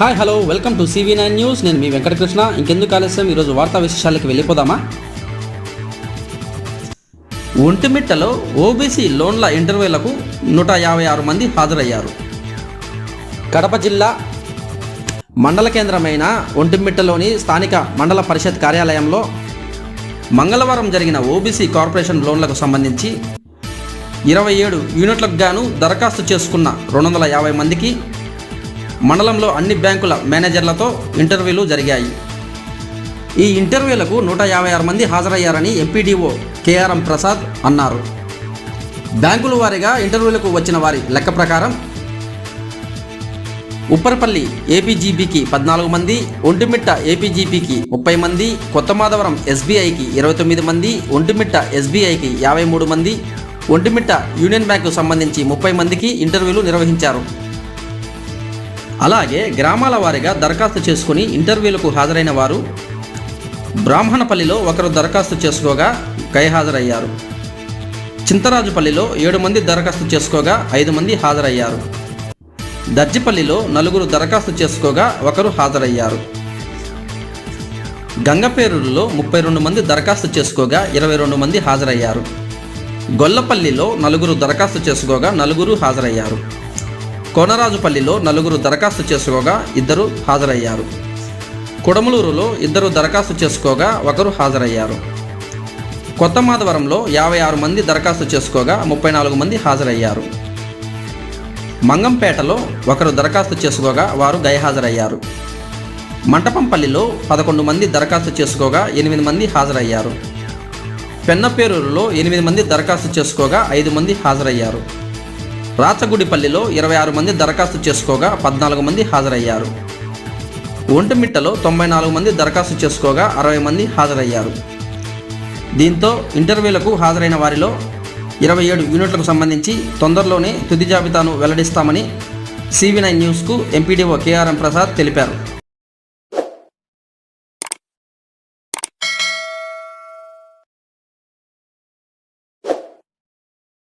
Hi hello welcome to CV nine news నేను మీ వెంకటకృష్ణ. ఇంకెందుకు ఆలస్యం? ఈరోజు వార్తా విశేషాలకు వెళ్ళిపోదామా? ఒంటిమిట్టలో ఓబీసీ లోన్ల ఇంటర్వ్యూలకు నూట యాభై ఆరు మంది హాజరయ్యారు. కడప జిల్లా మండల కేంద్రమైన ఒంటిమిట్టలోని స్థానిక మండల పరిషత్ కార్యాలయంలో మంగళవారం జరిగిన ఓబీసీ కార్పొరేషన్ లోన్లకు సంబంధించి ఇరవై ఏడు యూనిట్లకు గాను దరఖాస్తు చేసుకున్న రెండు వందల యాభై మందికి మండలంలో అన్ని బ్యాంకుల మేనేజర్లతో ఇంటర్వ్యూలు జరిగాయి. ఈ ఇంటర్వ్యూలకు నూట యాభై ఆరు మంది హాజరయ్యారని ఎంపీడీఓ కేఆర్ఎం ప్రసాద్ అన్నారు. బ్యాంకుల వారీగా ఇంటర్వ్యూలకు వచ్చిన వారి లెక్క ప్రకారం ఉప్పరపల్లి ఏపీజీబీకి పద్నాలుగు మంది ఒంటిమిట్ట ఏపీజీపీకి ముప్పై మంది కొత్త మాధవరం ఎస్బీఐకి ఇరవై తొమ్మిది మంది ఒంటిమిట్ట ఎస్బీఐకి యాభై మూడు మంది ఒంటిమిట్ట యూనియన్ బ్యాంకు సంబంధించి ముప్పై మందికి ఇంటర్వ్యూలు నిర్వహించారు. అలాగే గ్రామాల వారీగా దరఖాస్తు చేసుకుని ఇంటర్వ్యూలకు హాజరైన వారు బ్రాహ్మణపల్లిలో ఒకరు దరఖాస్తు చేసుకోగా గైహాజరయ్యారు. చింతరాజుపల్లిలో ఏడు మంది దరఖాస్తు చేసుకోగా ఐదు మంది హాజరయ్యారు. దర్జిపల్లిలో నలుగురు దరఖాస్తు చేసుకోగా ఒకరు హాజరయ్యారు. గంగపేరులో ముప్పై రెండు మంది దరఖాస్తు చేసుకోగా ఇరవై రెండు మంది హాజరయ్యారు. గొల్లపల్లిలో నలుగురు దరఖాస్తు చేసుకోగా నలుగురు హాజరయ్యారు. కోనరాజుపల్లిలో నలుగురు దరఖాస్తు చేసుకోగా ఇద్దరు హాజరయ్యారు. కుడమలూరులో ఇద్దరు దరఖాస్తు చేసుకోగా ఒకరు హాజరయ్యారు. కొత్త మాధవరంలో యాభై ఆరు మంది దరఖాస్తు చేసుకోగా ముప్పై నాలుగు మంది హాజరయ్యారు. మంగంపేటలో ఒకరు దరఖాస్తు చేసుకోగా వారు గైహాజరయ్యారు. మంటపంపల్లిలో పదకొండు మంది దరఖాస్తు చేసుకోగా ఎనిమిది మంది హాజరయ్యారు. పెన్నపేరూరులో ఎనిమిది మంది దరఖాస్తు చేసుకోగా ఐదు మంది హాజరయ్యారు. రాచగుడిపల్లిలో ఇరవై ఆరు మంది దరఖాస్తు చేసుకోగా పద్నాలుగు మంది హాజరయ్యారు. ఒంటిమిట్టలో తొంభై నాలుగు మంది దరఖాస్తు చేసుకోగా అరవై మంది హాజరయ్యారు. దీంతో ఇంటర్వ్యూలకు హాజరైన వారిలో ఇరవై ఏడు యూనిట్లకు సంబంధించి తొందరలోనే తుది జాబితాను వెల్లడిస్తామని సివి నైన్ న్యూస్కు ఎంపీడీఓ కేఆర్ఎం ప్రసాద్ తెలిపారు.